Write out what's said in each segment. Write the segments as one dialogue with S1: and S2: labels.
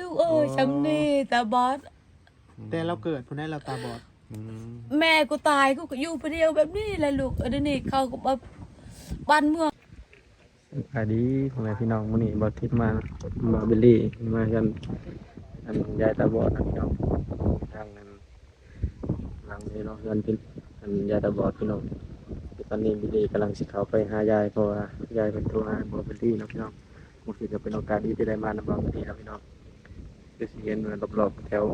S1: ลูกเอ้ยชำนี่ตาบอด
S2: แต่เราเกิดพุ่นได้เราตาบอด
S3: อืม
S1: แม่กูตายกูก็อยู่คนเดียวแบบนี้แหละลูกเออเดี๋ยวนี้เขาก็มาบ้านเมือง
S3: สวัสดีพ่อแม่พี่น้องมื้อนี้บ่ทิพย์มาบ่บิลลี่มากันอันยายตาบอดนะพี่น้องทางนั้นหลังนี้เนาะเงินเป็นอันยายตาบอดพี่น้องตอนนี้บิลลี่กำลังสิเข้าไปหายายเพราะว่ายายเป็นโทรหาบ่บิลลี่เนาะพี่น้องมันคือจะเป็นโอกาสดีที่ได้มานำบ่บิลลี่เนาะพี่น้อง คือสิเห็นรอบๆแถว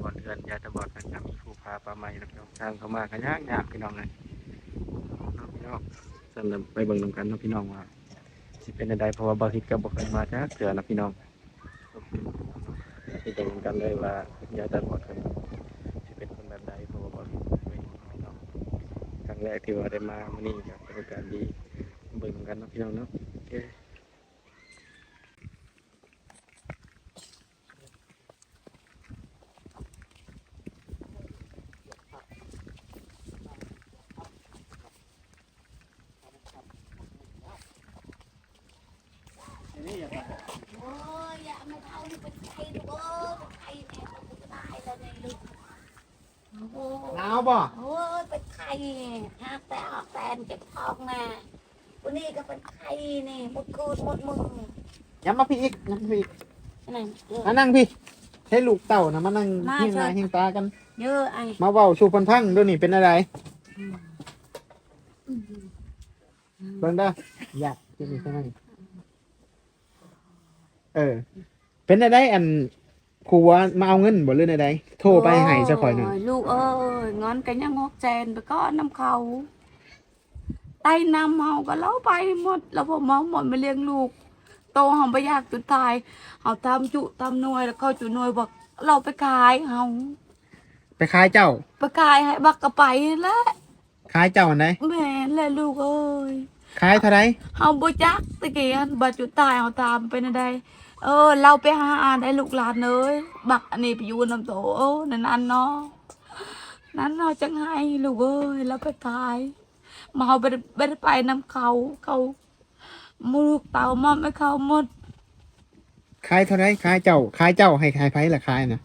S3: บอนเรือนยาตาบอดกันจะมีภูผาป่าไม้เนาะพี่น้องทางเข้ามาก็ยากยากพี่น้องเลยเนาะพี่น้องสั่นแล้วไปเบิ่งนำกันเนาะพี่น้องว่าสิเป็นใดเพราะว่าบางทีก็บอกเคยมาจากเถื่อนนะพี่น้องที่จะเห็นกันเลยว่ายาตาบอดกันสิเป็นคนแบบใดเพราะว่าบางทีไม่พี่น้องครั้งแรกที่ว่าได้มามื่อนี้ก็เป็นโอกาสดีเบิ่งกันเนาะพี่น้องเนาะโอเค
S1: โอ้ยอย่ามาเท่านี่เป็นใครลูกเอ้ยเป็นใครเนี่ยกูตายแล้วเนี่ยลูกโอ้
S2: หนาวบ่
S1: โอ้ยเป็นใครหักแต่ออกแฟนเก็บทองมาวันนี้ก็เป็นใครนี่หมดคืนหมดมือ
S2: ย้ำมาพี่ อีกย้ำมาพี่อีก
S1: นั่นเออ
S2: มานั่งพี่ให้ลูกเต่านะมานั่ง
S1: มา
S2: เฮียงหน้า
S1: เชิญ
S2: เฮียงตากัน
S1: เยอะไอ้
S2: มาเว้าชูพันพังดูนี่เป็นอะไรเบิ่งเด้ออยากจะมีใช่ไหมเออ เป็นอะไรอันครูว่ามาเอาเงินบ่เรื่องอะไรโทรไปให้ซะข่อยหนึ่ง
S1: โลูกเอ้ยงอนกันยังงอกแจนไปก็น้ำเขาไต้น้ำเมาก็เล่าไปหมด แล้วพอเมาหมดมาเลี้ยงลูก โตหอมไปอยากจุดตายเอาตามจุตามหน่วยแล้วเขาจุหน่วยบอกเราไปขายเอา
S2: ไปขายเจ้า
S1: ไปขายให้บักกระไปแล้ว
S2: ขายเจ้าอันไหน
S1: แม่นแหละลูกเอ้ย
S2: ขายเท่าไหร
S1: เฮาบ่จักตะกี้อันบัดจุดตายเอาตามเป็นอะไรเออ เราไปหาอ่านได้ลูกหลานเอ้ยบักอันนี้ไปอยู่น้ำโตโอ้นั่นอันเนาะนั้นเราจังให้ลูกเอ้ยแล้วไปขาย มาเอาไปไปไปน้ำเขาเขา มูลูกเต่ามาไม่เขาหมด
S2: ขายเท่าไหรขายเจ้าขายเจ้าให้ขายไผละขายนะ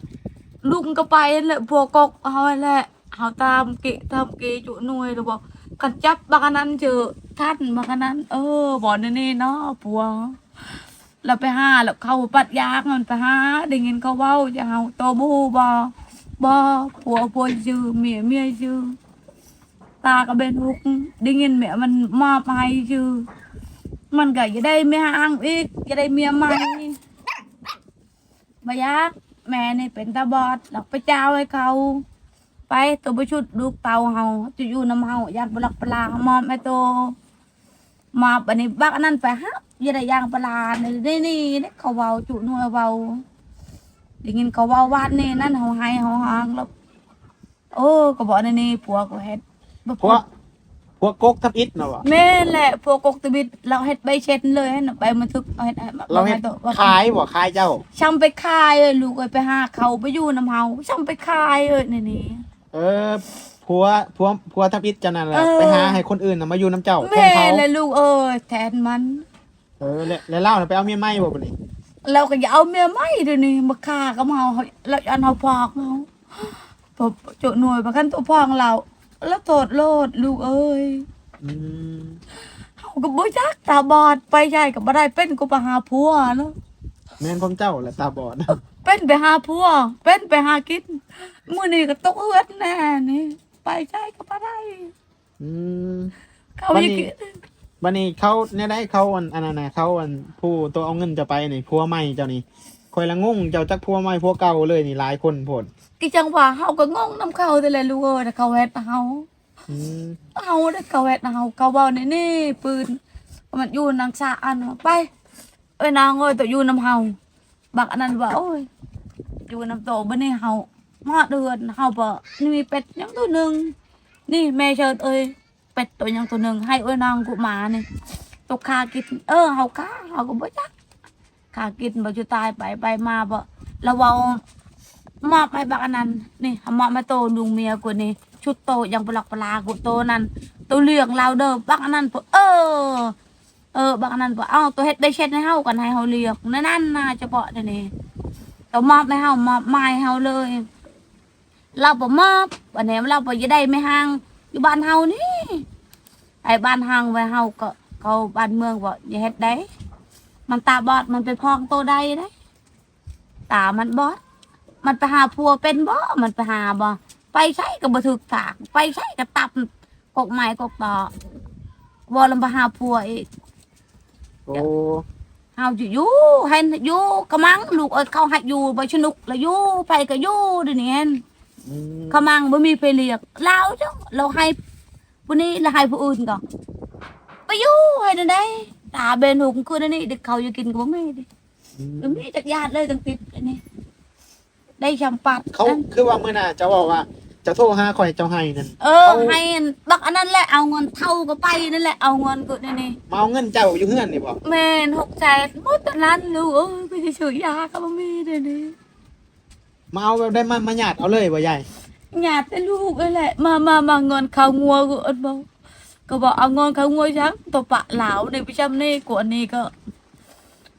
S1: ลุงก็ไปแหละพวกกกเอาแหละเอาตามเกะตามเกะจุหน่วยแล้วบอกกันจับบางอันนั้นเจอท่านบางอันนั้น เออบอกนี่นี่เนาะผัวเราไปหาแล้วเขาปัดยากมันไปหาได้ยินเขาเว้าจะเอาโตบูบอบอผัวผัวชื่อเมียเมียชื่อตาก็เป็นหุกได้ยินแม่มันมอบให้ชื่อ มันก็จะได้เมียอ้างอีกจะได้เมียใหม่มายักแม่นี่เป็นตาบอดหลักไปเจ้าให้เขา ไปตัวไปชุดลูกเตาเฮาจะอยู่น้ำเฮาอยากบลักปลามอมแม่โตมาบันนี้บักนนั้นไปฮะยังได้ยางปลานี่นี่นี่นี่เขาเว้าจุนัวเว้าได้ยินเขาเว้าว่านี่นั่นเฮาให้เฮาหางแล้วโอ้ก็บอกนี่นี่ผัวก็เฮ็ดบ่
S2: พว วกกกทับอิฐเนาะวะ
S1: แม่นแหละพวกกกตะบิดเราเฮ็ดใบเช็ดเลยให้น่ะใบมันทึกเอาเฮ็ดให้มา
S2: เราเห็น
S1: ตัวว่า
S2: ขายบ่ขายเจ้า
S1: ช่ำไปคายเอ้ยลูกเอ้ยไปหาเขาไปอยู่น้ำเฮาช่ำไปคายเอ้ยนี่นี่
S2: เออผัวผัวผัวทับอิฐเจ้านั่นแหละ
S1: เออ
S2: ไปหาให้คนอื่นน่ะมาอยู่น้ำเจ้าแท
S1: แม่
S2: นเขา
S1: และลูกเอ้ยแทนมัน
S2: เออแล้วแล้วเล่าน่ะไปเอาเมียใหม่บ่บัดนี้
S1: เราก็อย่าเอาเมียไม่เดี๋ยวนี้มาฆ่าก็มาเอาเราอันเอาพอกเราพอโจหน่วยมาขั้นตัวพองเรา แล้วโทษโลดลูกเอ้ย
S2: อืม
S1: เขาก็บ่จักตาบอดไปใหญ่ก็บ่ได้เป็นกูไปหาผัวเนาะ
S2: แม่นผมเจ้าแหละตาบอด
S1: เป็นไปหาผัวเป็นไปหากินมื้อนี้ก็ตกเอื้อนแน่นี่ไปใช่ก็บ่ได้
S2: อืม
S1: เขา
S2: วัน
S1: อี
S2: นี้
S1: ก
S2: วันนี้เขาเนี่ยได้เขาอันอันนั้นน่ะเขาอันผู้ตัวเอาเงินจะไปนี่ผัวใหม่เจ้านี่ คอยละงงเจ้าจักผัวใหม่ผัวเก่าเลยนี่หลายคนโพด
S1: กี่จังหวะเฮาก็งงน้ำเขาแต่แหละลูกเอ้ยแต่เขาเฮ็ดเฮา
S2: อืม
S1: เอาได้เขาเฮ็ดเฮาเขาเว้านี่นี่ปืนมันอยู่นางสาอันว่าไปเอ้ยนางเอ้ยตัวอยู่น้ำเฮาบักอันนั้นว่าโอ้ยอยู่น้ำโตบ่นี่เฮามาเดือนเฮาบ่นี่มีเป็ดยังตัวหนึงนี่แม่เชิญเอ้ยเป็ดตัวยังตัวหนึงให้เอ้ยนางกูมานี่ตกคากินเออเฮาคาเฮาก็บ่จัก คากินบ่จะตายไปไปมาบ่แล้วเว้ามาไปบักอันนั้นนี่เฮามามาโตลุงเมียกูนี่ชุดโตยังปลักปลากูโตนั่นตัวเหลืองเราเด้อบักอันนั้นพวกเออ เออบางอันนั้นบอเอ้าตัวเฮ็ดได้เช็ดให้เฮากันให้เฮาเลียกนั่นนั่นนะเฉพาะเดี๋ยวนี้ตัวมอบไม่เฮามอบไม้เฮาเลย เราบ่มอบวันนี้เราบ่จะได้ไม่ห่างอยู่บ้านเฮานี่ไอ้บ้านห่างไว้เฮาก็เขาบ้านเมืองบ่อย่าเฮ็ดได้ มันตาบอดมันไปพองโตได้ได้ตามันบอด มันไปหาผัวเป็นบ่ มันไปหาบ่ ไปใช้ก็บ่ถึกทางไปใช้ก็ตับกกไม้กกตอกบ่ลำไปหาผัวอีก
S2: โอ้
S1: เฮาจะอยู่ให้อยู่กะมังลูกเอ้ยเขาให้อยู่บ่สนุกแล้วอยู่ไปก็อยู่เดี๋ยวนี้
S2: อืม
S1: กะมังบ่มีไปเรียกเราจ้ะเราให้ผู้นี้แล้วให้ผู้อื่นก็ไปอยู่ให้นั่นได้ ตาเบนหุกคือนั่นนี่เด็กเขาอยู่กินก็บ่มีดิ
S2: อืม
S1: บ่มีจักญาติเลยตั้งติดอันนี้ได้ชำปัด
S2: เขา
S1: นั่น
S2: คือว่ามื้อน่ะจะบอกว่า จะโทรหาข่อยเจ้าให้นั่น
S1: เออให้อันบักอันนั้นแหละเอาเงินเท่าก็ไปนั่นแหละเอาเงินกูนี่นี่
S2: มาเอาเงินเจ้าอยู่เฮือนนี่บ่
S1: แม่นหกแสนหมดตอนนั้นลูกเอ้ยไปซื้อยาก็บ่มีเดี๋ยวนี้
S2: มาเอาแบบได้มามาหยาดเอาเลยบ่ใหญ่
S1: ญาติแต่ลูกนั่นแหละ มามามาเงินข้าวงัวกูอันบอ ก็บอกเอางินเขางัวช้างตัวปะเหลาในประจำนี่กว่านี้ก็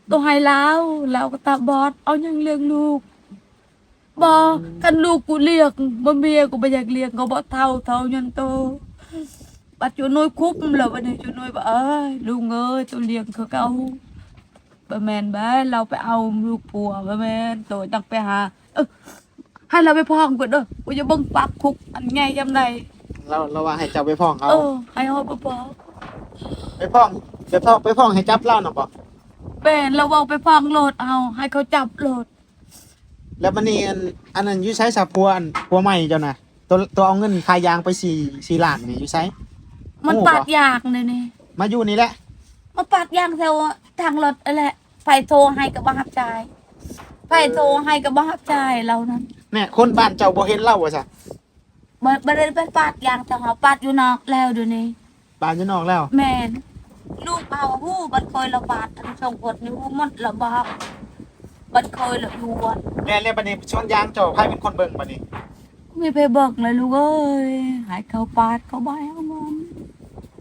S1: ตัวให้เหลาเหลาก็ตาบอดเอายังเลี้ยงลูกบอกกันลูกกูเลี้ยงบ่เมียกูบ่อยากเลี้ยงก็บ่เท่าเท่ายันโตบัดจูน้อยคุบแล้วบัดนี้จูน้อยบอกเอ้ยลูกเอ้ยตัวเลี้ยงเขาเก่าบ่แมนบ่เราไปเอาลูกผัวบ่แมนตัวต้งไปหาเออให้เราไปพองก่อนเด้อกูจะบิ่งปับคุกอันไงจำได้
S2: เราเราว่าให้เจ้าไปพ้องเอา
S1: เออให้เฮาไปพอง
S2: ไปพ้องไปพ้องไปพ้องให้จับเล่าน่ะบ่
S1: เป็นเราเอาไปพองโหลดเอาให้เขาจับโหลด
S2: แล้วบัดนี้อันอันนั้นอยู่ใช้สาพัวอันพัวใหม่เจ้าน่ะตัวตัวเอาเงินขายยางไป4 4ล้านนี่อยู่ใช้
S1: มัน
S2: โอ้
S1: ปาด
S2: บ่
S1: ยางเลยนี่
S2: มาอยู่นี่แหละ
S1: มันปาดยางแถวทางรถนั่นแหละไฟโทรให้กับบ้าหับจ่ายไฟโทรให้กับบ้าหับจ่ายเรานั้น
S2: เนี่ยคนบ้านเจ้าบ่เห็นเล่าว่าซะ
S1: บ่บ่ได้ไปปาดยางแต่เฮาปาดอยู่นอกแล้วเดี๋ยวนี้
S2: บ้านอยู่นอกแล้ว
S1: แม่นลูกเอาหู้บัดคอยระบาดทั้งสองคนนี่หู้มันระบาดบัดคอยละอยู่วัน
S2: แม่นแล้วบัดนี้ชนยางเจ้าใครเป็นคนเบิ่งบัดนี้
S1: ไม่ไปเบิกเลยลูกเอ้ยใหายเขาปาดเขาบายเอาเงิน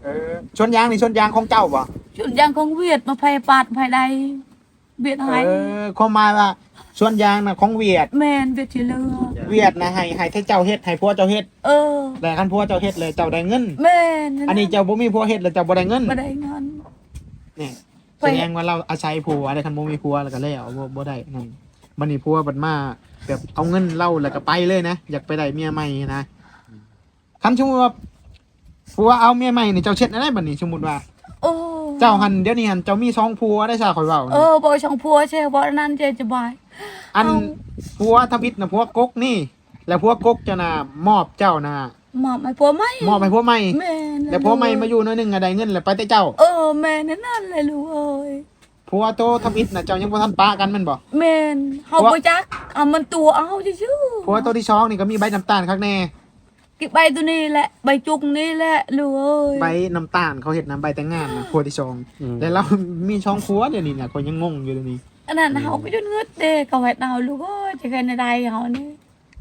S2: เออชนยางนี่ชนยางของเจ้าบ่
S1: จุดยังของเวียดมาไฟปาดภายใดเวียดหาย
S2: เออความหมายว่าชนยางน่ะของเวียด
S1: แมนเวียดที่เรือ
S2: เวียดนะให้ให้ให้เจ้าเฮ็ดให้ผัวเจ้าเฮ็ด
S1: เออ
S2: แต่คันผัวเจ้าเฮ็ดเลยเจ้าได้เงิน
S1: แม่น
S2: อันนี้เจ้าบ่มีผัวเฮ็ดแล้วเจ้าบ่ได้เงิน
S1: ไม่ได้เงิน
S2: นี่
S1: ไป
S2: แสดงว่าเราอาศัยผัวแต่คันบ่มีผัวแล้วก็แล้วบ่บ่ได้นั่นบัดนี้ผัวบัดมาแบบเอาเงินเราแล้วก็ไปเลยนะอยากไปได้เมียใหม่นะคันสมมุติว่าผัวเอาเมียใหม่นี่เจ้าเช็ดได้บัดนี้สมมุติว่า
S1: โอ้
S2: เจ้าหันเดี๋ยวนี้หันเจ้ามีสองผัวได้ซะข่อยเว้า
S1: เออบอกช่องพัวใช่บอกนั่นเจจะบาย
S2: อัน
S1: เอา
S2: ผัวทวิตน่ะผัวกกนี่ แล้วผัวกกจะน่ะมอบเจ้าน่ะ
S1: หมอบไม่พัวไหม
S2: มอบให้ผัวใหม่
S1: แม่น
S2: แล้วผัวใหม่มาอยู่หน้อยหนึงก็ได้เงินแล้วไปแต่เจ้า
S1: เออแม่นั่นนั่นเลยลูกเอ้ย
S2: ผัวโตทำอิฐน่ะเจ้ายังบ่ทันปะกันแมันบ่
S1: แม่นเฮา
S2: ว่า
S1: บ่จักเอามันตัวเอาชื่อๆ
S2: ผัวโตที่ช้องนี่ก็มีใบน้ำตาลข้างแน่
S1: กิบใบตัวนี้แหละใบจุกนี่แหละลูกเอ้ย
S2: ใบน้ำตาลเขาเฮ็ดน้ำใบแต่งงานน่ะผัวที่ช้อง
S3: อืม
S2: แล้วเรามีช้องผัวเดี๋ยวนี้น่ะคนยังงงอยู่เดี๋ยวนี้
S1: อันนั้นเฮาก็จนเงือดเด้ก็เฮ็ดเอาลูกเอ้ยจะแค่ในใดเฮานี่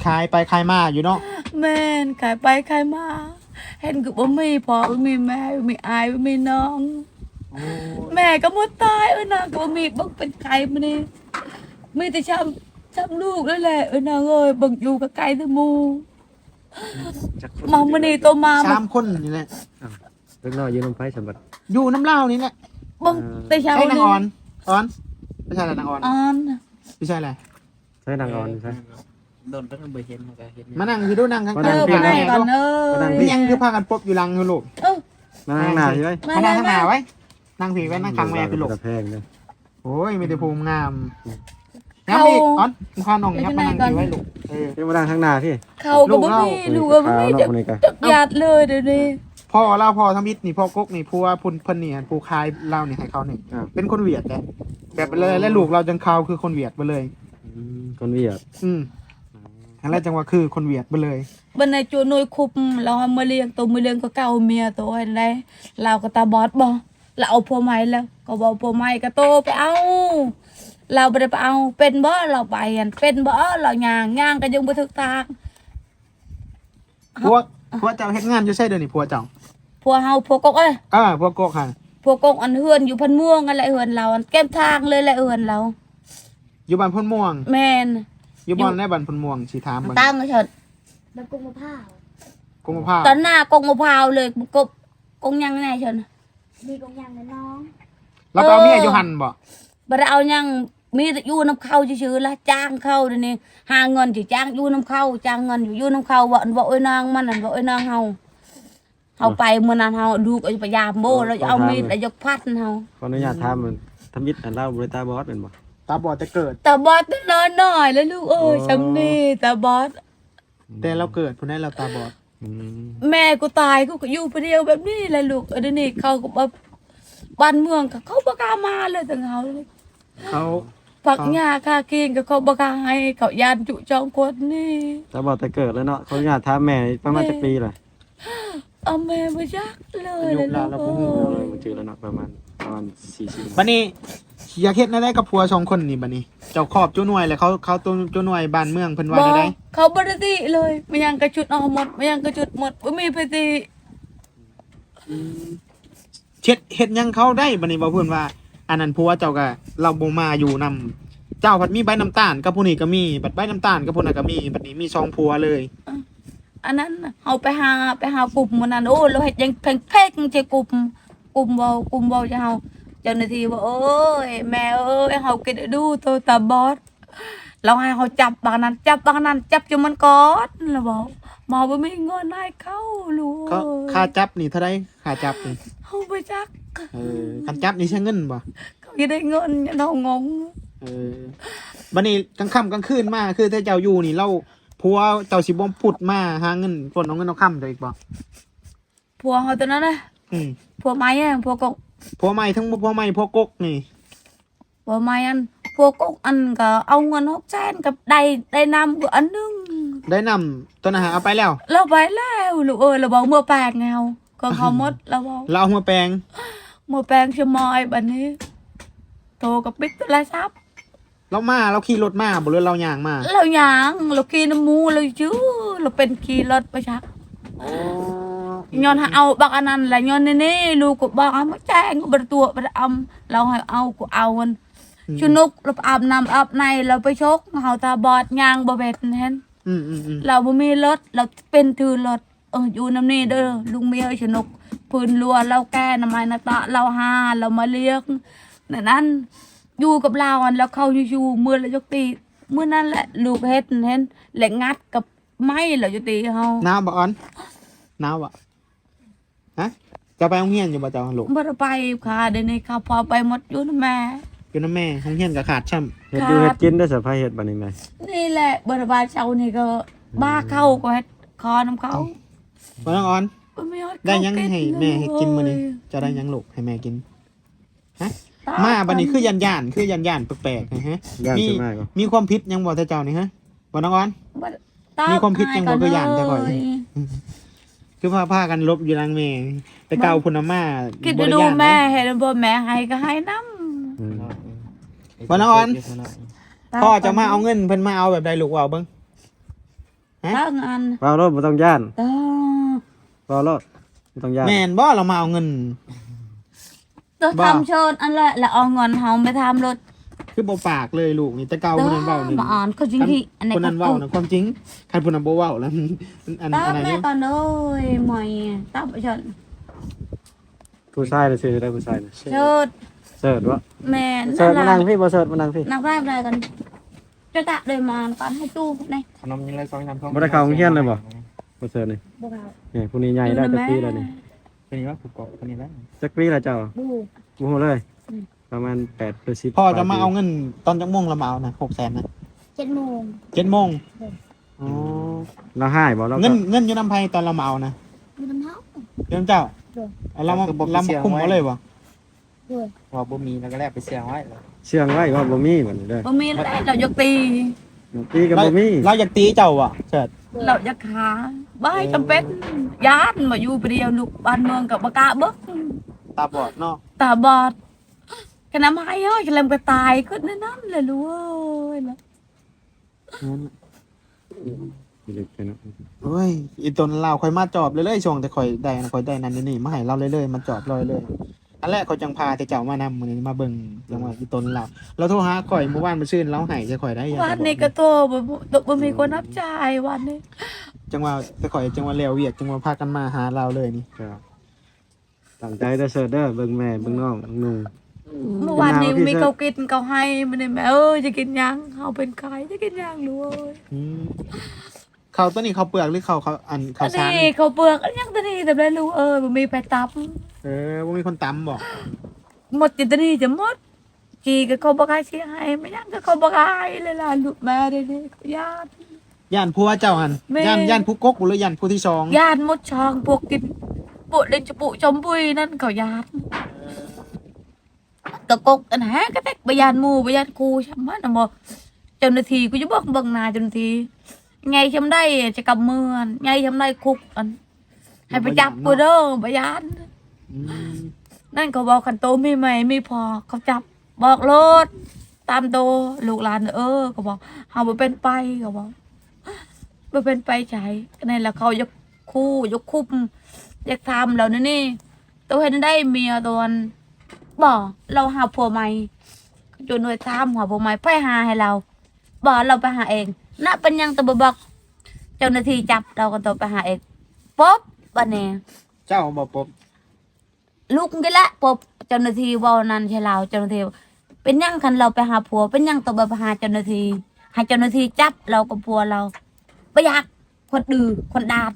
S2: ขายไปขายมาอยู่เนาะ
S1: แม่นขายไปขายมา เห็นก็บ่มีพ่อบ่มีแม่บ่มีอายบ่มีน้อง แม่ก็หมดตายเอ้ยนางก็บ่มีเบิ่งเป็นไก่มื้อนี้มีแต่ช้ำช้ำลูกนั่นแหละเอ้ยนางเอ้ยเบิ่งอยู่กับไก่แต่หมู่
S3: จักคน
S1: มามื้อนี้โตมา
S2: สามคนนี่แหละ
S3: เล็กน้อยยืนลงไฟสมบัติ
S2: อยู่น้ำเล่าวนี่แหละ
S1: เบิ่งแต่เช้า
S2: ใช่นาง
S1: นี่
S2: อ่อนอ่อน ไม่ใช่อะไรนางอ่อน
S1: อ่อน
S2: ไม่ใช่อะไร
S3: ใช้นางอ่อนใช่
S4: โดนตั้งแต่เห็นมาก็เห็น
S2: มานั่งอยู่ดูนั่งข้าง
S3: มา
S1: เอ
S3: นั่ง
S1: อ
S2: ๆ
S1: ไป
S2: แม่
S1: ไหนก่อน
S2: ดู
S1: เอ้
S3: มานั่ง
S1: ย
S2: นี่ ยังคือพากันปบอยู่หลังอยู่ลูก
S1: เออ
S3: มานั่งหน้าใช่ไหม
S1: มา
S2: มานั่ง
S1: ได้
S2: ข้างห
S1: มา
S2: น้าไว้นั่งผีไว้นั่งข้างแม่คือลูก
S3: กระแพงเลย
S2: โอ้ยมีแต่ภูมิงามยับอีกอ่อนมึงพาน้องยับมานั่งผีไว้ลูกเออ
S3: นี่มานั่งข้างหน้าที่
S1: เขาก็บ่มีลูกก็บ่มี
S3: ขาว
S1: จัก
S3: เนาะคนนี้ก็
S1: จักญาติเลยเดี๋ยวนี้
S2: พ่อเล่าพ่อทมิตรนี่พ่อกกนี่ผู้ว่าพุ่นเพิ่นนี่ผู้คายเล่านี่ให้เขานี่
S3: อ่า
S2: เป็นคนเวียดแหละแบบเลยและลูกเราจังเขาคือคนเวียดไปเลย
S3: อืมคนเวียด
S2: อืมแล้วจังว่าคือคนเวียดไปเลย
S1: บันในจูนอยคุบเราเอามาเลี้ยงตัวมาเลี้ยงก็เก่าเมียตัวอะไรเราก็ตาบอดบ่เราเอาผัวใหม่แล้ว ก็บอกผัวใหม่ก็โตไปเอา เราบ่ได้ไปเอาเป็นบ่เราไปอันเป็นบ่เราย่างย่างก็ยังบ่ถึกทาง
S2: พวกพวกเจ้าเฮ็ดงานอยู่ใช่เดี๋ยวนี้พวกเจ้า
S1: ผัวเฮาผัวกกเอ้ย
S2: อ่าพวกกกค่ะ
S1: ผัวกกอันเฮือนอยู่พันม่วงอะไรเฮือนเราอันแก้มทางเลยแหละเฮือนเรา
S2: อยู่บ้านพนม่วง
S1: แมน
S2: อยู่บ้านในบ้านพนม่วงสิถามเบิ่ง
S1: ตั้งเฉิด
S5: มันกุ้งมะพร้าว
S2: กุมภา
S1: ตอนหน้ากงมะพร้าวเลยกบกงยังแน่เฉิด
S5: มีกุ้งย่างในน้อง
S2: เราไปเอาเมียอยู่หันบ่
S1: บ่ได้เอายัง มีแต่อยู่น้ำเข้าชื่อๆละจ้างเข้าเดี๋ยวนี้หาเงินสิจ้างอยู่น้ำเข้าจ้างเงินอยู่อยู่น้ำเข้าว่าอันว่าโอ้ยนางมันอันว่าโอ้ยนางเฮาเฮาไปมื้อนั้นเฮาดูกเอาพยายามโบแล้วเอามีดแล้วยกพัดเฮา
S3: ขออนุญาตถามมันทำมิตรอันเล่าบริตาบอสเป็นบ่
S2: ตาบอดจะเกิด
S1: ตาบอดตัวน้อยหน่อยแล้วลูกเอ้ยชำนี่ตาบอด
S2: แต่เราเกิดพุ่นได้เราตาบอด
S3: อืม
S1: แม่กูตายกูก็อยู่คนเดียวแบบนี้แหละลูกเออเดี๋ยวนี้เขาก็แบบบ้านเมืองก็เขาบ่กล้ามาเลยตั้งเขาเลย
S2: เขา
S1: ปักหญ้าคากินก็เขาบ่กล้าให้เขายานจุจองคนนี่
S3: ตาบอดแต่เกิดแล้วเนาะขออนุญาตถามแม่ประมาณจักปีล่ะ
S1: เอาแม่บ่จักเลย
S2: อายุ
S1: เลย
S2: เรา
S1: ลู
S2: เรา
S1: ก
S2: บ่
S1: เอ้
S2: ฮู้
S3: เออยมันจือแล้วเนาะประมาณประมาณ40
S2: บัดนี้อยากเฮ็ดได้กับผัวสองคนนี่บัดนี้ เจ้าครอบจุหน่วยแล้วเขาเขาตัวจุหน่วยบ้านเมืองเพิ่นว่า
S1: บ่
S2: ได้
S1: เขาบ่ได้ติเลยไม่ยังกระจุดเอาหมดไม่ยังกระจุดหมดบ่มีไปติ
S2: เช็ดเฮ็ดหยังเขาได้บัดนี้บ่เพิ่นว่า อันนั้นผัวเจ้าก็เราบ่มาอยู่นํเจ้าพัดมีใบน้ำตาลกับผู้นี้ก็มีบัดใบน้ำตาลกับผู้นั้นก็มีบัดนี้มีสองผัวเลย
S1: อันนั้นน่ะเอาไปหาไปหากลุ่มมันนั้นโอ้เราเฮ็ดยังแพงๆจะกลุ่มกลุ่มเว้ากลุ่มเว้าจะเฮาเจ้าหน้าที่ว่าโอ้ยแม่เอ้ยเฮากินดูโตตาบอดเราให้เขาจับบางนั้น จับบางนั้นจับจนมันกอดแล้วบอกหมอบ่มีเงินให้เขาลูก
S2: เขาค่าจับนี่เท่าไรค่าจับนี่
S1: เขาไปจัก
S2: เออคันจับนี่ใช้เงินบ่
S1: เขาจะได้เงินเรางง
S2: เออบัดนี้กลางค่ำกลางคืนมาคือถ้าเจ้าอยู่นี่เราผัวเจ้าสิบ่พุดมาหาเงินฝนเอาเงินเอาค่ำเจ้าอีกบ่
S1: ผัวเขาตัวนั้นนะ
S2: อืม
S1: ผัวไม้อะผัวกก
S2: ผัวใหม่ทั้งผัวใหม่ผัวกกนี่
S1: ผัวไม้อันผัวกกอันก็เอาเงินหกแสนกับได้ได้นำกูอันหนึง
S2: ได้นำตัวนะฮะเอาไปแล้ว
S1: เราไปแล้วลูกเอ้ยเราบอกเมื่อแปลงไงเฮาก็เขาหมดเราบอก
S2: เราเอามาแปลง
S1: เมื่อแปลงชะมอยบัดนี้ โทรกับปิ๊กโทรศัพท์
S2: เรามาเราขี่รถมาบ่หรือเราย่างมา
S1: เราหยางเราขี่น้ำมูเราชื่อเราเป็นขี่รถไปชักย้อนให้เอาบักอันนั้นแหละย้อนนี่นี่ลูกก็บอกให้มาแจ้งก็บรตัวบรอำเราให้เอาก็เอามัน
S2: อืม
S1: ชุนุกเราอาบน้ำอาบในเราไปชกเขาตาบอดยางบ่เบ็ดเห็น
S2: อืมอืมอืม
S1: เราบ่มีรถเราเป็นถือรถเอออยู่น้ำนี่เด้อลุงเมียชนุกพื้นรัวเราแก้น้ำไม้นาตะเราหาเรามาเลี้ยงนั่นนั้นอยู่กับเราอันแล้วเขาอยู่ๆมือเรายกตีมือนั่นแหละลูกเฮ็ดเห็นแหละงัดกับไม้เราจะตีเฮา
S2: หนาวบ่ออนหนาวบ่ฮะจะไปโรงเรียนอยู่บ่เจ้าลูก
S1: บ่ได้ไปค่ะเดี๋ยวนี้ค่ะพอไปหมดอยู่นะแม่
S2: อยู่นำแม่โรงเรียนก็ขาดช่ำ
S3: เฮ็ดอยู่เฮ็ดกินได้สะพายเฮ็ดบัดนี้แม่
S1: นี่แหละบริบาลเช้านี่ก็บ้าเข้าก็เฮ็ดคอน้ำเขา
S2: บ่น้องออน
S1: บ่มีฮอ
S2: ได้ยัง
S1: ข้าว
S2: ให้
S1: เก็บ
S2: แม่ให้กินมื้อนี้
S1: เลย
S2: จะได้ยังลูกให้แม่กิน
S1: ต
S2: มาบัดนี้คือยันยานคือยันยานแปลกๆนะฮะ
S3: ย่าน
S2: มี
S3: สิมาก็
S2: มีความผิดยังบ่แต่เจ้านี่ฮะบ่น้องออน
S1: บ่ตอบ
S2: มีความผิดยังบ่
S1: ให้
S2: คือหยานแต่ก่อน
S1: เลย
S2: คือพาพากันลบอยู่นางแม่แต่เก่าพุ่นน่ะมา
S1: คิด
S2: บ่
S1: ดู
S2: ได้ย้าน
S1: แม่
S2: นะ
S1: เห็นบ่แม่ให้ก็ให้น้
S3: อืม
S2: บ่น้องออนำพ่อจะมาเอาเงินเพิ่นมาเอาแบบใดลูกว่าเบิ่งฮะ
S1: ตั้งอัน
S3: เว้ารถบ่ต้องย่าน
S1: เออ
S3: เว้ารถบ่ต้องย่าน
S2: แม่นบ่เรามาเอาเงิน
S1: ตัว
S2: บ้า
S1: ทำเชิญอันละแล้วเอาเงินเฮาไปทำรถ
S2: คือบ่ปากเลยลูกนี่แต่เก่าพุ่นนั้นเว้านี่
S1: มาอ่อนก็จริงที่อันไหน
S2: คนนั้นเว้านะความจริงคันพุ่นนั้นบ่เว้าแล้วอันอัน
S1: ตอ
S2: อั
S1: บ
S2: นไหน
S1: แม่
S2: อยู่
S1: ก่อนเอ้ยหมอยตอบเชิญ
S3: ผู้ชายน่ะสิได้ผู้ชายน่ะ
S1: เชิญ
S3: เสิร์ชวะ
S1: แม่
S3: เสิร์ชมา
S1: นั่
S3: นั่
S1: น
S3: ง
S1: ล่ะ
S3: พี่บ่เสิร์ชมานั่งพี่
S1: นักได้อะไรกันจะตะเลยมาก่อนให้ตู้นี่
S4: ขนมยังไรสองน้ำท่อง
S3: บ่ได้เข้าโรงเรียนเลยบ่ บ่เสิร์ชนี่
S1: บ่เอา
S3: นี่ผู้นี้ใหญ่ได้จักปีแล้วนี่
S4: เป็นว่าผูกเกาะคนนี้แล้ว
S3: จักปีแล้วเจ้า
S1: บู
S3: บ่ฮู้เลย
S1: อืม
S3: ประมาณ8หรือ10
S2: พ่อจะมาเอาเงินตอนจักโมงละมาเอานะ600,000นะ
S5: เจ็ดโมง
S2: 7โมงอ๋อ
S3: เราให้บ่เรา
S2: เงิ
S3: ก็
S2: นเงินอยู่นำไผตอนเรามาเอานะ
S5: มีน้ำเท้า
S2: เดี๋ยวเจ้า
S5: เออ
S2: เอาเรามาเรามาคุมเอาเลยบ่
S5: ด้วย
S4: ว่าบ่มีแล้วก็แลกไปเสียงไว้
S3: เชื่องไว้ว่าบ่มีบัดนี้เด้อ
S1: บ่มีแล้วเราจะตี
S3: ปีก็บ่มี
S2: เราอยากตีเจ้าอะเฉิด
S1: เราจะขาบ่ให้จำเป็นญาติมาอยู่เปรียวลูกบ้านเมืองกับบ่กล้าเบิก
S2: ตาบอดเนาะ
S1: ตาบอดกะน้ำให้เอ้ยกะลำก็ตายขึ้นในนั้นเลยลูกเอ้ยล่ะ
S3: เด็กเนาะ
S2: เฮ้ยอีตนเราค่อยมาจอบเลยเลยช่วงแต่ค่อยได้นะค่อยได้นั่นนี่มาให้เราเลยเลยๆมันจอบเลยเลยๆ อันแรกเขาจังพาแต่เจ้ามานำมื้อนี้มาเบิ่งจังว่าอีตนเราเราโทรหาข่อยเมื่อวานมื้อซื่นเราให้จะข่อยได้ยัง
S1: วันนี้ก็โตบ่บ่บ่มีคนรับจ่ายวันนี้
S2: จังว่าแต่ข่อยจังว่าแล้วเวียกจังว่าพากันมาหาเราเลยนี่
S3: ครับตั้งใจเด้อเสิร์ชเด้อเบิ่งแม่เบิ่งน้องนุ่ง
S1: เมื่อวานนี้
S3: เป็นหนาวพี่
S1: มี
S3: เซอร์
S1: เขากินเขาให้มันนี่แม่เอ้ยจะกินยังเขาเป็นใครจะกินยังดูเอ้ย
S2: อืม เขาตัวนี้เขาเปลือกหรือเขาเขาอัน
S1: อั
S2: เขา
S1: น
S2: ช้าง
S1: นี้เขาเปลือกอันยังตัวนี้แต่ไม่รู้เออมันมีไปตับ
S2: เออบ่มีคนตำบอก
S1: หมดจิตนี้จะหมดจีก็เขาบอกให้เสียให้ไม่ยังก็เขาบอกให้เลยล่ะลูกแม่เด้นี่เขาญาติ
S2: ย่านผู้ว่าเจ้าหัน
S1: แม่
S2: ย่านย่านผู้กกหรือย่านผู้ที่สอง
S1: ญาติหมดช่องพวกกินปุเล่นจะปุชมปุยนั่นเขาญาติตะกกอันฮะก็แตกบยานหมู่บยานครูช่างมันนะบอกเจ้าหน้าที่กูจะบอกเบิ่งหนาเจ้าหน้าที่ ไงทำได้จะกำมือนไงทำได้คุกอัน ให้ไปจับกูเด้อบยานนั่นเขาบอกขันโตมีไหมไม่พอเขาจับบอกรถตามโตลูกหลานเออเขาบอกเอาไปเป็นไปเขาบอกไปเป็นไปใช้นั่นแหละเขายกคู่ยกคุมอยากทำแล้วนี่นี่ตัวเห็นได้เมียตอนบอกเราหาผัวใหม่จนหน่วยทำหาผัวใหม่ไปหาให้เราบอกเราไปหาเอง น่ะเป็นยังตะบบอกเจ้าหน้าที่จับเราก็ต้องไปหาเองป๊บบันเนี้
S2: เจ้าบอกปบ
S1: ลูกนี่แหละปบเจ้าหน้าที่เว่านั่นใช่เราเจ้าหน้าที่เป็นหยังคันเราไปหาผัว เป็นหยังต้องไปหาเจ้าหน้าที่ให้เจ้าหน้าที่จับเรากับผัวเราไม่อยากคนดื้อคนดาน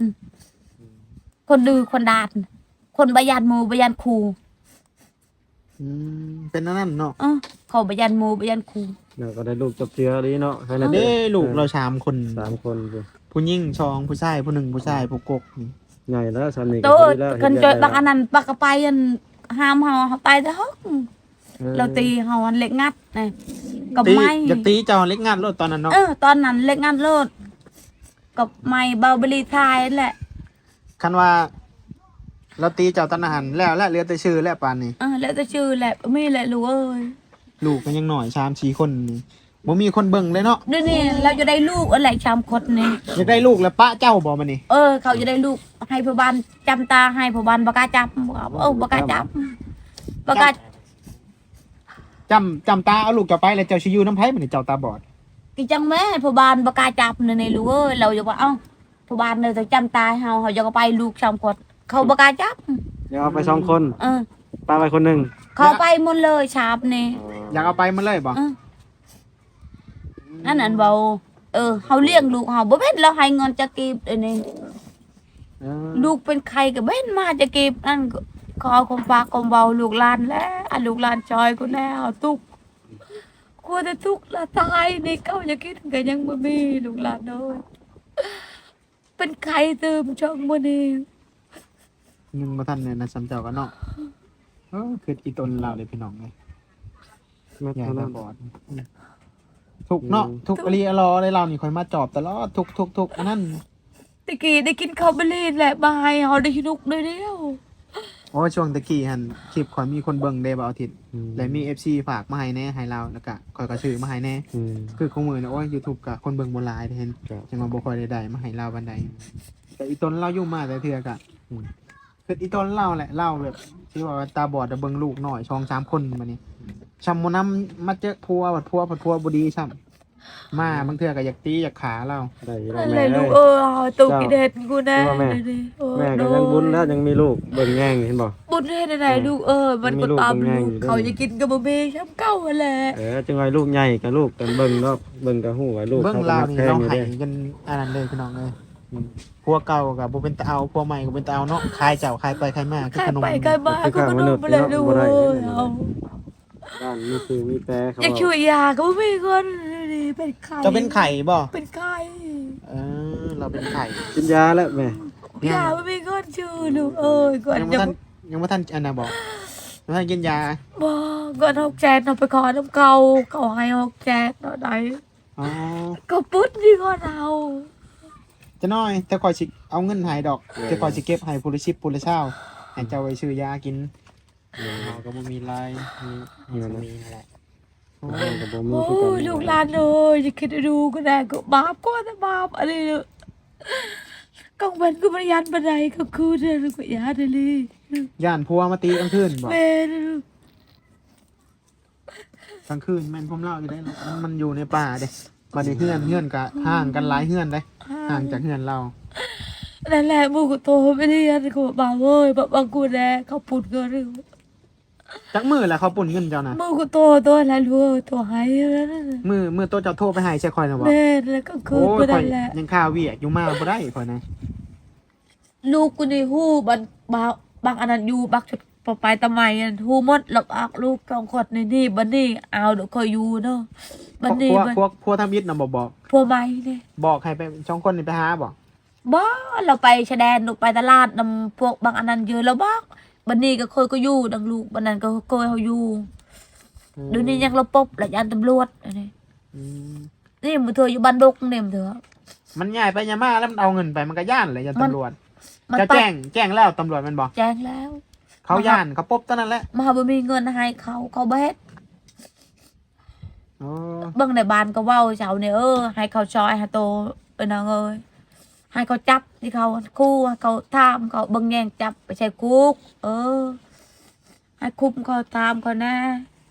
S1: คนดื้อคนดาน คนบยานหมูบยานครู
S2: อืมเป็นอันนั่นเนาะ
S1: เออเขาบยานหมูบยานครู
S3: แล้วก็ได้ลูกจบเจือดีเนาะแค่นั้น
S2: เด้ลูกเราสามคน
S3: สามคนอยู่
S2: ผู้หญิงสองผู้ชายผู้หนึ่งผู้ชายผู้กกนี่
S3: ใหญ่แล้วสามี
S1: โต
S3: ก็พอดีแล้ว
S1: กัน
S3: เฮ็
S1: เจ
S3: ด
S1: อ
S3: ได้
S1: บักอันนั้นบักกะไปอันห้ามเฮาเฮาตายแต่ห้อง
S3: ออ
S1: เราตีเฮาอันเล็กงัดนะกับ
S2: ตี
S1: ไม้
S2: อยากตีเจ้าเล็กงานรถตอนนั้นเนาะ
S1: เออตอนนั้นเล็กงานโลดกับไม้เบาบรีทายนั่นแหละ
S2: คันว่า เราตีเจ้าตอนอาหารแล้วและเหลือแต่ชื่อและปานนี่
S1: เออแล้วจะชื่อแหละมีแหละรู้เอ้ย
S2: ลูกก็ยังหน่อยสามสี่คนนี่บ่มีคนเบิ่งเลยเนาะ
S1: เดี๋ยวนี้เราจะได้ลูกอะไรชามคดนี่
S2: อยากได้ลูกแล้วปะเจ้าบ่มานี่
S1: เออ เขาจะได้ลูกให้พบานจำตาให้พบานบกล้าจับเออบกล้าจับบกล้า
S2: จำจำตาเอาลูกเจ้าไปแล้วเจ้าชิอยูน้ำไผ่มันนี่เจ้าตาบอด
S1: กิจังแม่พบานบกล้าจับนี่นี่รู้เอ้ยเราจะว่าเอ้าพบานเนี่ยจะจำตาให้เฮาเขาจะก็ไปลูกชามคด เขาบกล้าจับ
S3: เดี๋ยวเอาไปสองคน
S1: เออ
S3: ป้าไปคนหนึ่ง
S1: เขาไปหมดเลยชาบนี่
S2: อยากเอาไปมันเลยบ่
S1: เออนั่นนั่นเบาเออเขาเลี้ยงลูกเขาบ่เป็นเราให้เงินจะกีบเดี๋ยวนี้
S3: เออ
S1: ลูกเป็นใครก็เบ้นมาจะกีบนั่นก็ขอความฝากความเบาลูกหลานแล้วอันลูกหลานจอยกูแน่เอาตุกกลัวแต่ทุกข์ละตายนี่เขาจะคิดกันยังบ่มีลูกหลานเลยเป็นใครเติมช่องบ่นี่
S2: ยังบ่ทันเนี่ยนะสำเจ้ากันเนาะเออคืออีตนเราเลยพี่น้องเลย
S3: แม่
S2: ใหญ่
S3: เท่า
S2: ตา
S3: นั้น
S2: บอดทุกเนาะทุกอรีอรอเลยเรานี่คอยมาจอบตลอดทุกทุกทุกอันนั้น
S1: ตะกี้ได้กินข้าวบรีดแหละบายเฮาได้นุกเลยเดียว
S2: โอ้ช่วงตะกี้หันคลิปคอยมีคนเบิ่งได้บ่อาทิตย์
S3: อืม
S2: และมี FC ฝากมาให้แน่ให้เราแล้วก็คอยก็ซื้อมาให้แน่
S3: อืม
S2: คือของมือนะโอ้ย YouTube กับคนเบิ่งบ่หลายเห็น
S3: ครับ
S2: จังว่าบ่ค่อยได้ได้มาให้เราบันไดแต่อีตนเราอยู่มาแต่เทื่อกะอืม คืออีตนเราแหละเราแบบที่ว่าตาบอดแต่เบิ่งลูกหน่อยช่องสามคนมานี่ช้ำบ่นํมาเจอพัวบัดพัวบัดพัวบ่ดีซ้ำมาบางเทื่อก็อยากตีอยากขาเรา
S3: ได้อยู่
S1: นั่
S3: แล้ว
S1: น
S3: แม่
S1: เลยลู
S3: เอ้
S1: ก
S3: ย
S1: เออเอาตุกกินเด็ดกูแน่
S3: ว่าแม่
S1: เออ
S3: แม่ก็ยังบุญแล้วยังมีลูกเบิ่งแง่งเห็นบ่
S1: บุญให้ได้ลูกเออมันก็ตาม
S3: มีลูก
S1: ลูก
S3: เป็นไงอยู่ด้วย
S1: เขาจะกินกับบะเบ้ช้ำเก้าแหละ
S3: เออจังไว้ลูกใหญ่กับลูกกันเบิ่งเนาะเบิ่งกับหูว่าลูก
S2: เบิ่ง
S3: เขาก็
S2: เรา
S3: มัก
S2: นี่
S3: แพง
S2: เรา
S3: อยู่
S2: ให้
S3: เด้
S2: กันอันนั้นเลยพี่น้องเอ้ยอืม พัวเก่ากับบ่เป็นตาเอาพัวใหม่ก็เป็นตาเอาเนาะคายเจ้าคายไปคายมาคือ
S1: ใคร
S2: ขนม
S1: ไปใครมาก็มาดูไปเลยลูกเออเอา
S3: บ้านมีคือมีแต่เขา
S1: อยากช่วยยาก็ไม่มีคนนี่เป็นไข่
S2: เจะเป็นไข่บ่
S1: เป็นไข่
S2: เออเราเป็นไข่
S3: กินยาแล้วแม่
S1: ยาไม่มีคนชื่อลูกเออก่อน
S2: ยัง
S1: จะ
S2: ไม่ทันยังไม่ทันอันน่ะบอกยังไม่ทันกินยา
S1: บอกก่อนหกแจนเอาไปขอน้ำเกาเขาให้หกแจนเอาไหน
S2: อ๋อ
S1: ก็ปุ๊ดนี่ก็เอา
S2: จะน้อยแต่คอยสิเอาเงินใหายดอกแต่คอยสิเก็บให้ผู้ละชิปผู้ละเช้าให้เจ้าไว้ซื้อยากินเราก็บ่มีรายมีมีสามีนั่นแหละ
S3: โอ้ยกับบ่มี
S1: โอ้
S3: คือกัน
S1: ยลูกหลานเลยจะคิดดูก็ได้ก็บาปก็แต่บาปอะไรเลยกลางวันก็บริยานบันไดก็คือเดินก็ยาเลย
S2: ย่านพัวมาตีกลางคืนบ่
S1: แม่น
S2: กลางคืนแม่นผมเล่าอยู่ได้เนาะมันมันอยู่ในป่าเด้บัดนี้เฮือนเฮือนกะห่างกันหลายเฮือนเด้ ห่างจากเฮือนเรา
S1: นั่นแหละมูกูโตไม่ได้ยันกูบ่าวเว้ยบางกูแน่เขาพูดเกินหรือ
S2: จักมือแล้วเขาปุ่นเงินเจ้านะ
S1: มูกูโตตัวอะไรรู้ตัวหายแล้วนั่นน่ะ
S2: มือมือโตเจ้าโทรไปให้ใช่คอยนะบ่
S1: แม่นแล้วก็คืน
S2: โอ้
S1: ไป
S2: ยข่อ
S1: นั่
S2: ย
S1: นแหละ
S2: ยังข้าวเวียกอยู่มาบ่ได้ข่อยนะ
S1: ลูกกูนี่ฮู้บันบาบางอันนั้นอยู่บักจุดปอ ไปตะไมอันฮู้หมดหลับอักลูกกองขดในนี่บันนี่เอาเดี๋ยวคอยอยู่เนาะบันนี่
S2: พวก
S1: บัน
S2: พวกพวกทำยิดน่ะบ่บอก
S1: พวกไม้เนี่ย
S2: บอกให้ไปช่องคนนี่ไปหาบ่
S1: บ้าเราไปชะแดนลูกไปตลาดนำพวกบางอันนั้นเยอะแล้วบ้างบันนี้ก็เคยก็อยู่ดังลูกบันนั้นก็เคยเขาอยู่เดี๋ยวนี้ยังเราปบหลายยันตำรวจอันนี้
S2: อืม
S1: นี่มือเธออยู่บ้านดกเนี่ยมือเธอ
S2: มันใหญ่ไปยามาแล้วมันเอาเงินไปมันก็ย่านเลยยัน
S1: มัน
S2: ตำรวจ
S1: มัน
S2: จะ
S1: ปั
S2: แจ้
S1: ด
S2: งแจ้งแล้วตำรวจมันบอก
S1: แจ้งแล้ว
S2: เขาย่านเขาปบตอนนั้นแหละ
S1: มาบ่มีเงินให้เขาเขาเบ็ด
S2: โอ้
S1: เบิ่งในบ้านก็เว้าเจ้าเนี่ยเออให้เขาชอยให้โตเออนางเอ้ยให้เขาจับที่เขาคู่ให้เขาทามเขาเบิ่งแย่งจับไปใช้คุก เออ ให้คุมเขาตามเขาแน่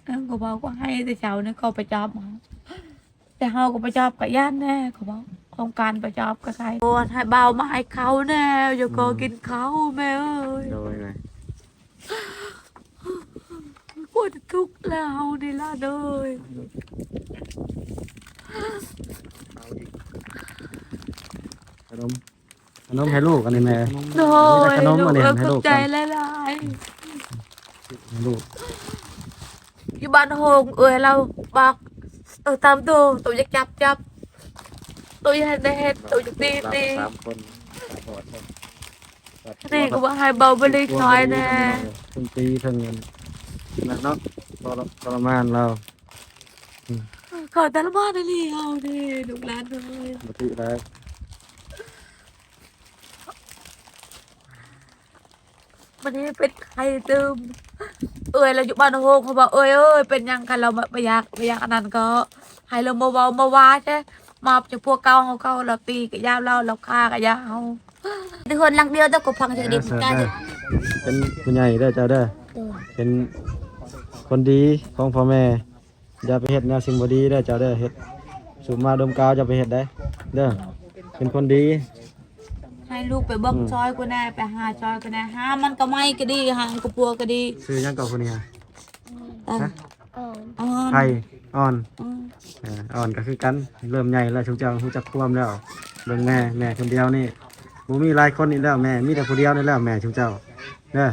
S1: เออก็บอกว่าให้แต่เจ้าเนี่ยเขาไปจับเขาแต่เฮาก็ไปจับกับย่านแน่เขาบอกโครงการไปจับกับใครโอนให้เบามาให้เขาแน่อย่าก็กินเขาแม่เอ้ย
S3: โดยไง
S1: ปวดทุกข์แล้วนี่ล่ะเด้ย
S3: ขนมขนมให้ลูกอันนี้แม่
S1: โดย
S3: ขนมอันนี้
S1: ลูก
S3: ให้
S1: ต
S3: ลู
S1: ก
S3: ก
S1: ใจ
S3: ก่อน
S1: หลาย
S3: ให้ลูก
S1: ๆอยู่บ้านโฮงเอ้ยเราบอกเออตามตัวตัวอยากจับจับตัวอยากได้เฮ็ดตัวอยากตีตี
S3: สามคนสามค น
S1: นี่ก็ว่าให้เบาไปเล็กน้อยแน่
S3: ทั้งปีทั้งเงินนั่นเนาะทรทรมานเรา
S1: ขอแต่ละบ้านนี่เอาดิลูกหลานเลย
S3: ปกติแล้ว
S1: วันนี้เป็นใครเติมเอ้ยเราอยู่บ้านโฮงเขาบอกเอ้ยเอ้ยเป็นยังกันเราไม่อยากไม่อยากอันนั้นก็ ให้เรามาเว้ามาว่าใช่มาจากพวกเก่าเขาเก่าเราตีกับยาวเราเราฆ่ากับยาว เดือนลังเดียวแต่ก็พังจะดีเหมือนกัน
S3: เป็นผู้ใหญ่เด้อเจ้าเด้อ
S5: โดย
S3: เป็นคนดีของพ่อแม่อย่าไปเฮ็ดแนวสิ่งบ่ดีเด้อเจ้าเด้อเฮ็ดสูบมาดมกาวอย่าไปเฮ็ดได้เด้อเป็นคนดี
S1: ให้ลูกไปเบิ่ง
S3: อืม
S1: ซอยกูแน่ไปหาซอยกูแน่หามันก็ไม่ก็ดีหาก็ปัวก็ดี
S3: ซื้อหยังกับคนนี้ฮะ
S1: แต่
S3: ฮะ
S5: ก่อน
S1: อ่อน
S3: ไผ่อ่อน
S1: อืม
S3: เอ่ออ่อนก็คือกันเริ่มใหญ่แล้วชุกเจ้ารู้จักความแล้วเบิ่งแม่แม่คนเดียวนี่ บ่มีหลายคนอีกแล้วแม่ มีแต่ผู้เดียวนี่แล้วแม่ชุกเจ้าเด้อ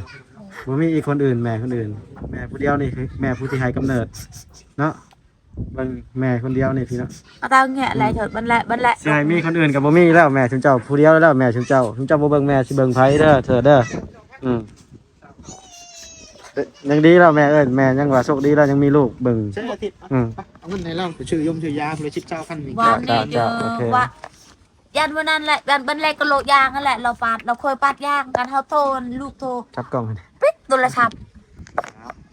S3: บ่มีอีกคนอื่นแม่คนอื่น แม่ผู้เดียวนี่คือแม่ผู้ที่ให้กำเนิด เนาะเบิ่งแม่คนเดียวนี่พี่เนาะ
S1: เอาตังแงะอะไรเถิดบันแหละบันแหละ
S3: สิให้มีคนอื่นก็บ่มีแล้วแม่ชุกเจ้าผู้เดียวแล้วแม่ชุกเจ้าชุกเจ้าบ่เบิ่งแม่สิเบิ่งไผเด้อเถิดเด้ออืมเอ้ยยังดีแล้วแม่เอ้ยแม่ยังว่าโชคดีแล้วยังมีลูกเบิ่ง
S2: ใช่อาทิตย์
S3: อืม
S2: เอาเงินไหนเล่าไปชื่อยมชื่อยาเลยชิปเจ้าพันหนึ่ง
S1: วันนี้เจ
S3: จ้ะ
S1: อ
S3: โอเค
S1: ว่า ยันวันนั้นแหละยันบันแรกก็โลดยางนั่นแหละเราปาดเราเคยปาดยางกันเฮาโทนลูกโทร
S3: จับกล้องให้ดิ
S1: ปิดโทรศัพท์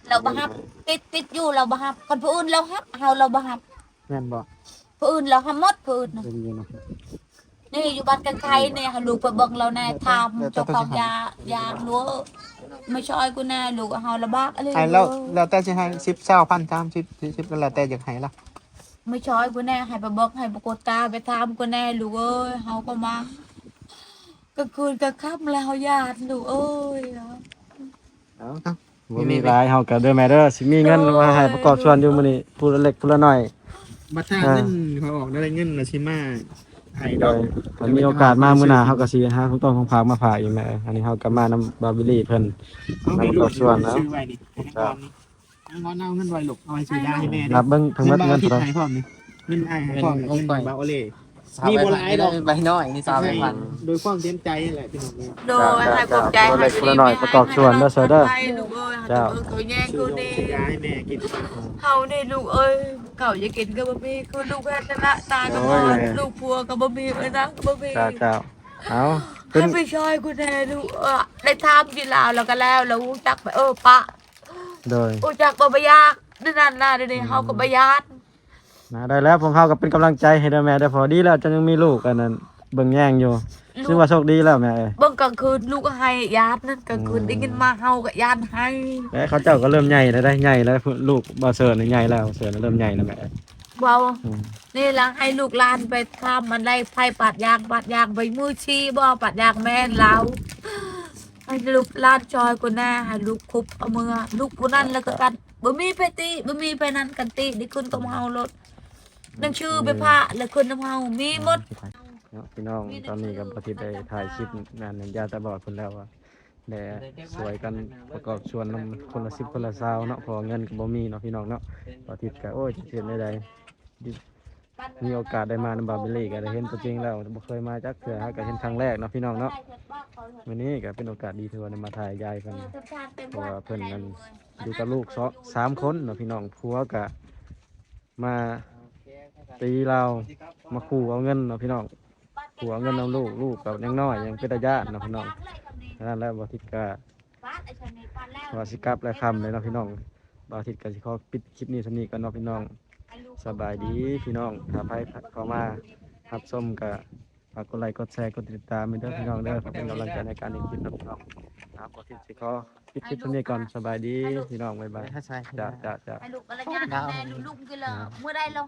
S1: เราบังคับติดติดอยู่เราบังคับคนผู้อื่นเราฮับเฮาเราบังคับ
S2: แม่นบอก
S1: ผู้อื่นเราฮับหมดผู้อื่นน่ะ
S3: เบิ่งอยู่เนาะ
S1: นี่อยู่บ้านกันไกลเนี่ยค่ะลูกไปเบิ่งเราแน่ทำเจ้าของยายาลัวไม่ช่อยกูแน่ลูกเฮาละบากอะไร
S2: ไอ้แล้วแล้วแต่จะให้ชิปเจ้าพันสามชิปชิปก็แล้วแต่อยากให้ละ
S1: ไม่ช่อยกูแน่ให้ไปเบิ่งให้ปรากฏตาไปทำกูแน่ลูกเอ้ยเฮาก็มาก็คืนก็ค่ำแล้วญาติลูกเอ้ย
S3: บ่มีหลายเฮาก็เด้อแม่เด้อสิมีเงินมาให้ประกอบส่วนอยู่มื้อนี้ผู้ละเล็กผู้ละน้อย
S2: บัตรทางเงินเขาออกได้เงินละชิมาให้ด
S3: โด
S2: อก
S3: ยถ้ามีโอกาสมามื้อหน้าเฮาก็สิหาของต้นของฝากมาฝากอีกแม่อันนี้เฮาก็มานำบาบิลี่เพิ่น
S2: เอาให้ลูกซื้อไว้นี่ให้ ก่อนนี่เอาเงินไว้ลูกเอาไว้ซื้อยาให้แม่
S3: นับเบิ่งทั้งหมด
S2: เงิ
S3: เงิ
S2: น
S3: น
S2: ที่
S3: เท่าไห
S2: ไห
S3: ร่
S2: นพร้อมนี่เงินไอ้ให้พร้อมเงินบาโอเล่
S4: มี
S2: มี
S4: โบ
S2: โบ
S4: รา
S2: รา
S4: ณ
S2: ณ
S4: ด
S2: ด
S4: อ
S2: อกก
S4: ใบน้อยนี่สาม
S2: ให้
S4: พัน
S2: โดยความเต็มใจนั่นแหละพี่น้อง
S1: โดยให้กดใจ
S3: ผู้ละเล็กผู้ละน้อยประกอบส่วนเด้อเซอเด้อ
S1: ลูกเอ้ย
S3: เจ้า
S1: เขาแย่ง
S2: ซื้
S1: กู
S2: อยม
S1: นี่
S2: ซื้อยาให้แม่กิน
S1: เฮานี่ลูกเอ้ยเขาจะกินก็บ่มีคือลูกแพทย์ชนะตาก็บ่ลูกพัวก็บ่มีเอ้ยนะก็บ่มี
S3: เจ้าเจ้าเอา
S1: ให้
S3: ขึ้น
S1: ไปช่วยกูแน่ลูกเออได้ทำที่ลาวแล้วก็แล้วแล้วรู้จักไปเออปะ
S3: โดย
S1: รู้จักบ่บ่ยากนั่นน่ะเดี๋ยวนี้เฮาก็บ่ยาก
S3: นะได้แล้วผมเฮาก็เป็นกำลังใจให้เด้อแม่เด้อพอดีแล้วจะยังมีลูกอันนั้นเบิ่งแย่งอยู่
S1: ลู
S3: ชื่อกว่าโชคดีแล้วแม่เอ้ย
S1: เบิ่งกลางคืนลูกก็ให้ญาตินั่นกลางคืน
S3: อืม
S1: ได้ยินมาเฮากับญาติให้
S3: แม่เขาเจ้าก็เริ่มใหญ่แล้วได้ใหญ่แล้วลูกบ่เสิร์นใหญ่แล้วเสิร์นเริ่มใหญ่แล้วแม่เอ้ย
S1: เบา
S3: อืม
S1: นี่ละให้ลูกหลานไปทำมันได้ไฟปัดยางปัดยางใบมือชี้บ่ปัดยางแม่นเรา ให้ลูกลานจอยกูแน่ให้ลูกคุบเอามือลูกผู้นั้นแล้วก็กันบ่มีไปตีบ่มีไปนั่นกันตีนี่คุณต้องเฮารถนั่นชื่อไปพระแล้วคุณต้องเฮามีหมด
S3: เนาะพี่น้องตอนนี้ก็บ่ทิดได้ถ่ายคลิปงานยาตาบอดเพิ่นแล้วว่าแต่สวยกันประกอบชวนนำคนละ10คนละ20เนาะพอเงินก็บ่มีเนาะพี่น้องเนาะบ่ทิดก็โอ้ยจะเฮ็ดได้ใดมีโอกาสได้มานำบาเบลลี่ก็ได้เห็นตัวจริงแล้วบ่เคยมาจักเทื่อฮะก็เห็นครั้งแรกเนาะพี่น้องเนาะ วันนี้ก็เป็นโอกาสดีที่ว่าได้มาถ่ายยายเพิ่นเพราะว่าเพิ่นนั้นอยู่กับลูกสองสามคนเนาะพี่น้องผัวกะมาตีเรามาขู่เอาเงินเนาะพี่น้องขู่เอาเงินเอาลูกลูกกับยังน้อยยังเป็นตาญาติเนาะพี่น้องฉะนั้นแล้วบอทิศกะว่าสิกลับและคำเลยเนาะพี่น้องบอทิศกะสิขอปิดคลิปนี้สำนี้กันเนาะพี่น้องสบายดีพี่น้องถ้าใครเข้ามารับชมกะ ฝากกดไลค์กดแชร์กดติดตามไปเด้อพี่น้องเด้อเพื่อเป็นกำลังใจในการเล่นคลิปเนาะพี่น้องครับบอทิศสิขอปิดคลิปสำนี้ก่อนสบายดีพี่น้องบ๊ายบาย
S4: ถ้าใช่
S3: จ้าจ้าจ้า
S1: ให้ลูกอะไรญาติแน่ลูกกินแล้วเมื่อใดเรา